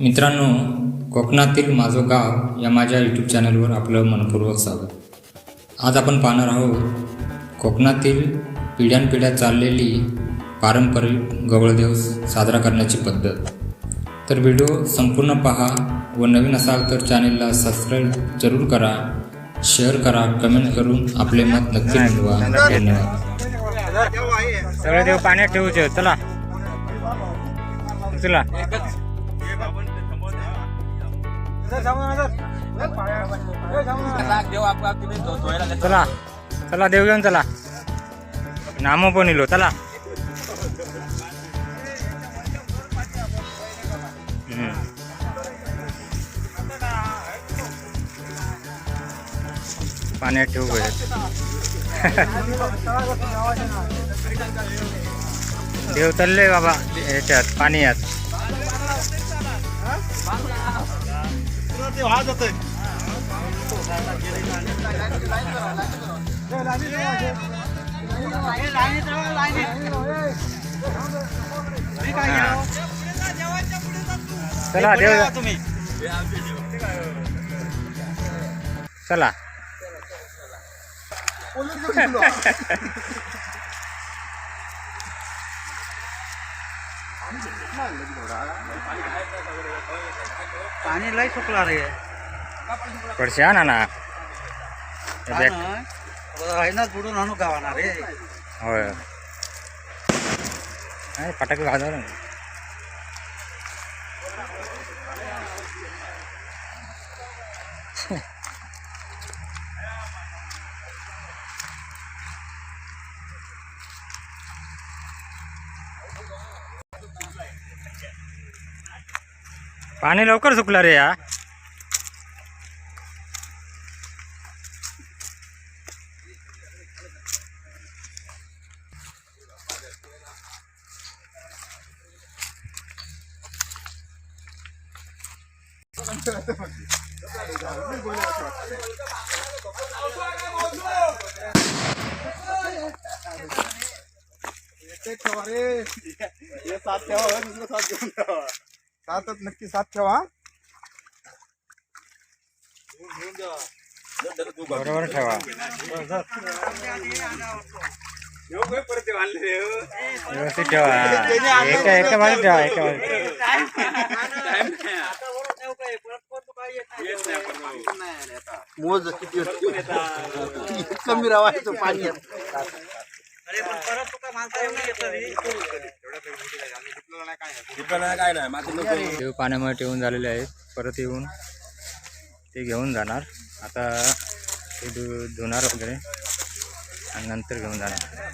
मित्रांनो कोकणातील माझं गाव या माझ्या यूट्यूब चॅनलवर आपलं मनपूर्वक स्वागत. आज आपण पाहणार आहोत कोकणातील पिढ्यानपिढ्या चाललेली पारंपरिक गवळदेव साजरा करण्याची पद्धत. तर व्हिडिओ संपूर्ण पहा व नवीन असाल तर चॅनेलला सबस्क्राईब जरूर करा शेअर करा कमेंट करून आपले मत नक्की नोंदवा. धन्यवाद. सगळे देव पाण्यात ठेवूचे चला. चला. चला चला देव घेऊन चला. नामो पण इलो चला. पाण्यात ठेवू पाहिजे देव चालले बाबा याच्यात पाणी यात. चला देव चला. लय सुकला रे पडशे आणा ना हे बॅग राहिनाच बुडून आणू गावाना रे होय नाही फटाके वाजवा ना पाणी लवकर सुकलं रे या ठेवा रे हे साथ ठेवा दुसरं साथ घेऊन ठेवा साथच नक्की साथ ठेवा बरोबर ठेवा। व्यवस्थित ठेवा। एका एका बाजू ठेवा एका बाजू मोज किती कमी रावायचं पाणी अरे पण परत तुका येऊन पाण्यामध्ये ठेवून झालेले आहेत. परत येऊन ते घेऊन जाणार. आता ते धु धुणार वगैरे आणि नंतर घेऊन जाणार.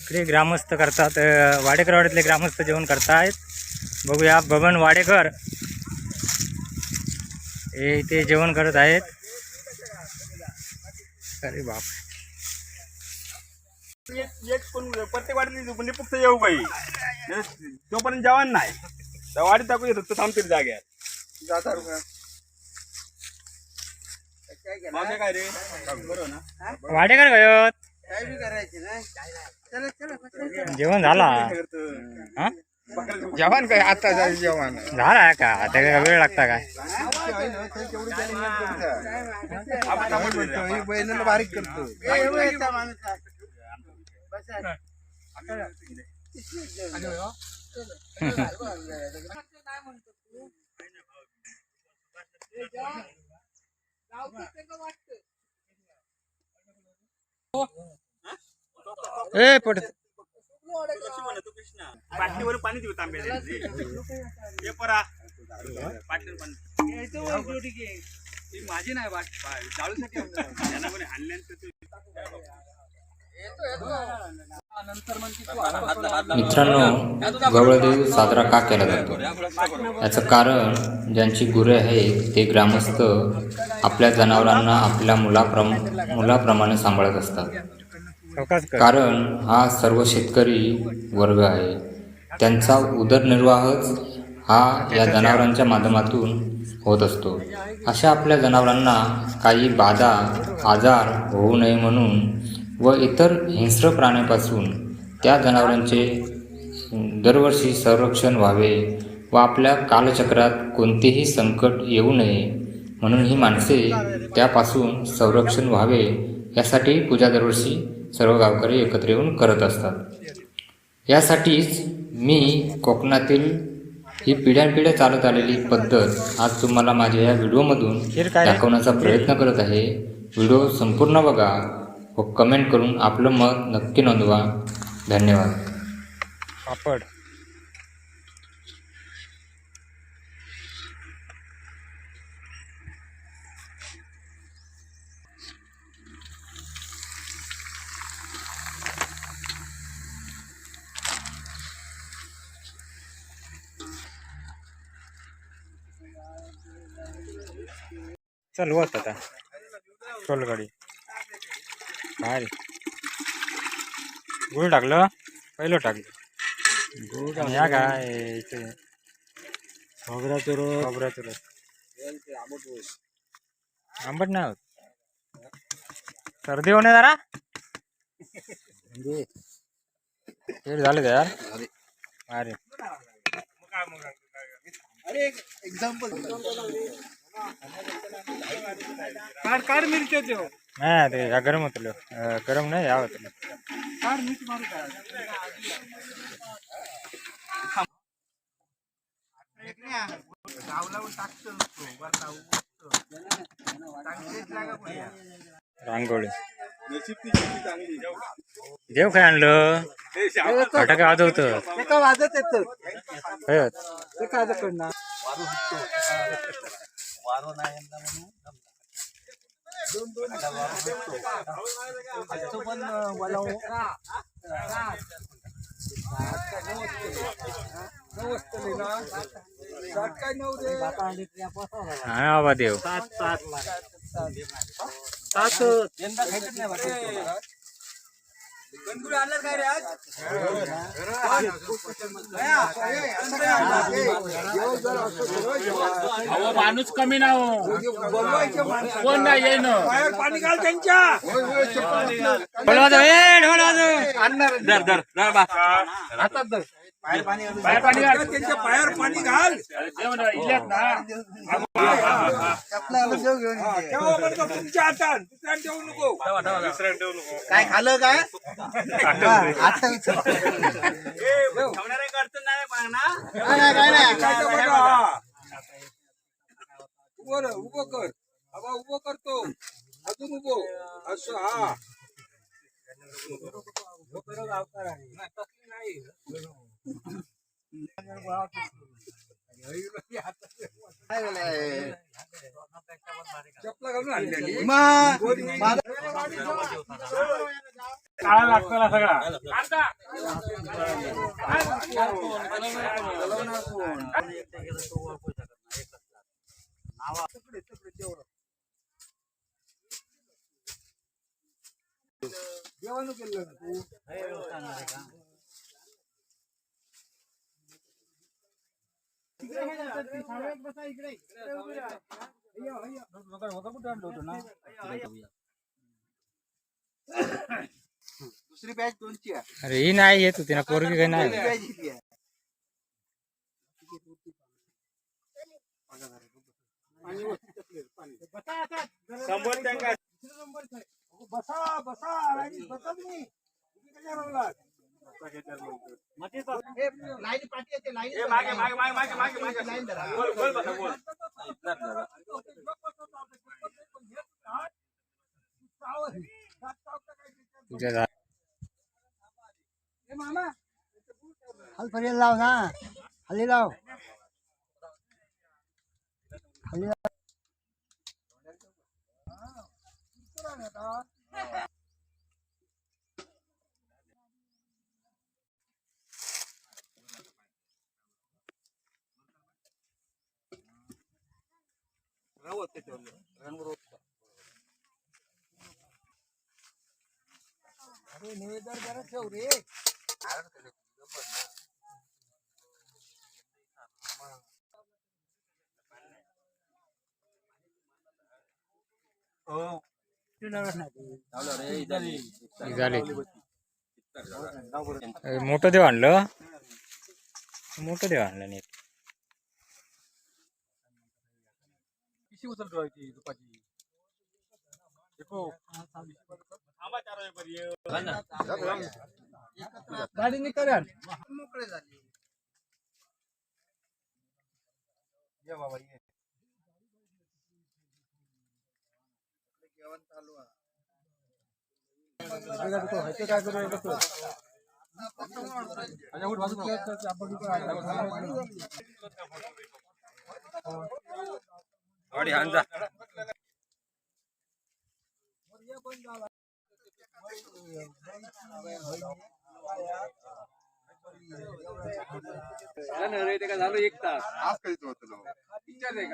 इकडे ग्रामस्थ करतात अं, वाडेकर वाड्यातले ग्रामस्थ जेवण करतायत. बघूया बबन वाडेकर. हे इथे जेवण करत आहेत. अरे बाप. एक कोण प्रत्येक वाडीत म्हणजे फक्त येऊ बाई. तोपर्यंत जवान नाही त्या वाडीत थांबतील जाग्यात मागे काय रे? बरोबर ना. वाडेकर गयोत. काय बी करायचे नाही चला चला जेवण झाला. हा? जवान काय? आता जवान झाला का? आता काय वेळ लागता काय? बहिणीला बारीक करतो. ए बाटलीवर पाणी देऊ तांब्या हे परा. पाणी. ही माझी नाही त्यांना कोणी ते- मित्रांनो गवळदेव साजरा का केला जातो? याचं कारण ज्यांची गुरे आहेत ते ग्रामस्थ आपल्या जनावरांना आपल्या मुलाप्रम मुलाप्रमाणे सांभाळत असतात. कारण हा सर्व शेतकरी वर्ग आहे. त्यांचा उदरनिर्वाहच हा या जनावरांच्या माध्यमातून होत असतो. अशा आपल्या जनावरांना काही बाधा आजार होऊ नये म्हणून व इतर हिंस्र प्राण्यापासून त्या जनावरांचे दरवर्षी संरक्षण व्हावे व आपल्या कालचक्रात कोणतेही संकट येऊ नये म्हणून ही माणसे त्यापासून संरक्षण व्हावे यासाठी पूजा दरवर्षी सर्व गावकरी एकत्र येऊन करत असतात. यासाठीच मी कोकणातील ही पिढ्यानपिढ्या चालत आलेली पद्धत आज तुम्हाला माझ्या या व्हिडिओमधून? दाखवण्याचा प्रयत्न करत आहे. व्हिडिओ संपूर्ण बघा व कमेंट करून आपलं मत नक्की नोंदवा. धन्यवाद. पापड. चल होत आता. सोलकडी काय गुळ टाकलं? पहिलं टाकलं गुळ आणि या काय इथे. खोबऱ्याचं रस खोबऱ्याचं रस आंबट नाही होत. सर्दी होणे जरा. पेट झाले यार? अरे काढ काढ मिरच्या देव नाही ते गरम होतलो गरम नाही या होतलो काढ मीठ मारू रांगोळी. देव काय आणलं? फटाके वाजवत वाजत येत. काय ते काय करणार पण बोलाव काय नऊ हा काय रे आज? अहो माणूस कमी ना हो. कोण नाही येईन पाणी घाल त्यांच्या. ढोल वाजव ए ढोल वाजव. धर धर धर बा. हातात धर. बाहेर पाणी घालून बाहेर पाणी घाल. त्यांच्या पायावर पाणी घाल. इल्यात ना. ठेवा तुमच्या हातात दुसऱ्या ठेवू नको. दुसऱ्या ठेवू नको. काय खाल्लं काय? आता विचार. ठेवणारे करतो नाही नाही, काय नाही. उभं कर. बाबा उभं करतो. अजून उभो. असं हा. झालंय? चपला घालून आणलेली मग, माझा- काळा लागतो ना सगळा दुसरी बॅच दोनची आहे. अरे ही नाही येत होती ना पोरगी काही नाही बॅच आहे. शंभर बसा बसा. बसा तुम्ही? हे, हल पाठी येते, मागे मागे मागे मागे मागे मागे लाईन धरा. बोल बोल बोल लाव ना हल्ली लाव अरे निवेदन जरा ठेव रे. ही. झाली ए, मोठं देव आणलं? मोठं देव आणलं नीट. पिशी उचल ठेवायची दुपाची गाडी निघाल्या मोकळे झाले. ये बाबा ये. जेवण चालू आहे. काय करू अच्छा. आपण इकडे आहे. गाडी हाण जा झालं एक तास आज कधीच होतं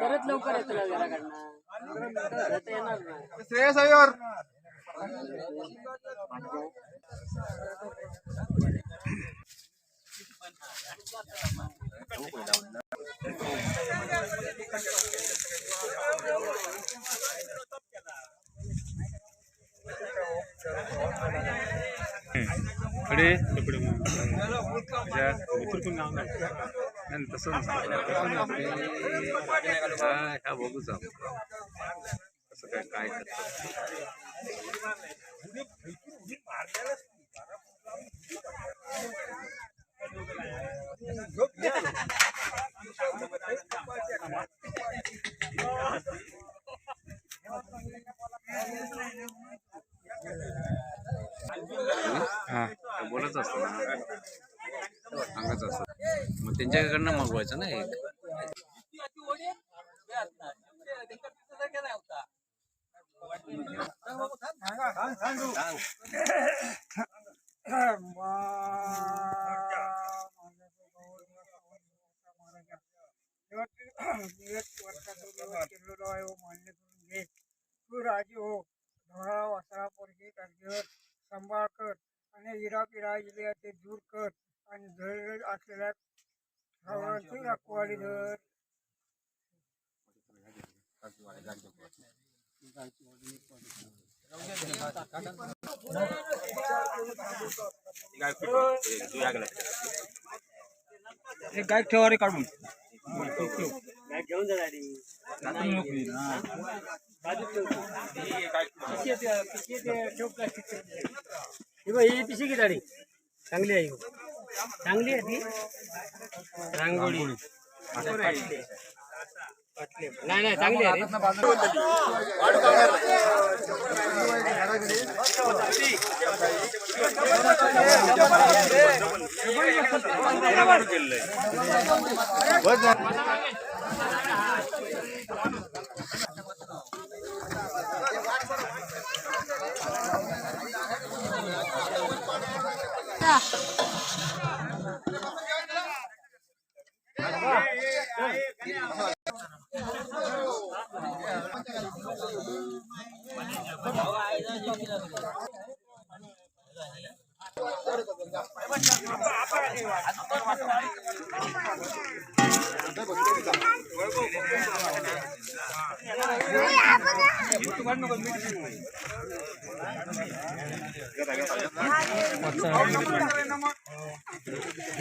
परत लवकर येतो ना घराकडनं आता येणार नाही. श्रेयस अय्यर. कडे तिकडे नाही तसं हा बघू जाऊ असं काय काय हा बोलत असतो ना सांगत असतो मग त्यांच्याकडनं मागवायचं ना एक. तू राजी हो ढोळा वासळा पोरगी कर्जवर सांभाळ कर आणि इराक इरा इरापिरा ते दूर कर आणि धड असलेल्या गावांची रखवाली धर एक गाय ठेवा रे काढून घेऊन जा गाडी ही बघ, ही पिशी की गाडी चांगली आहे ही. चांगली आहे ती. रांगोळी. नाही नाही चांगली आहे रे.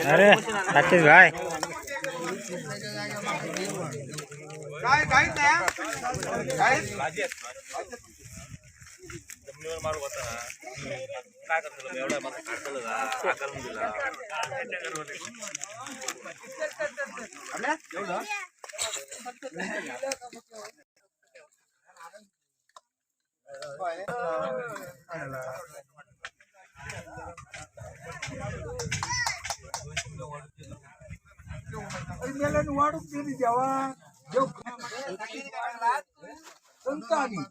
अरे राकेश भाई. काय काय काय? Ini waduk di Jawa, Jogja, Sentani.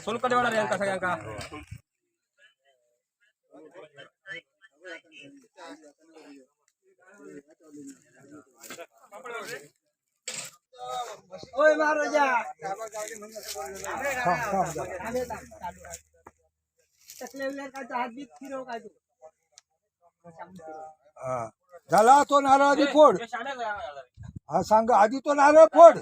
Sulit kali orang yang kasih yang kah? ओय महाराजा. हा. झाला तो नारळ आधी फोड. हा सांग आधी तो नारळ फोड.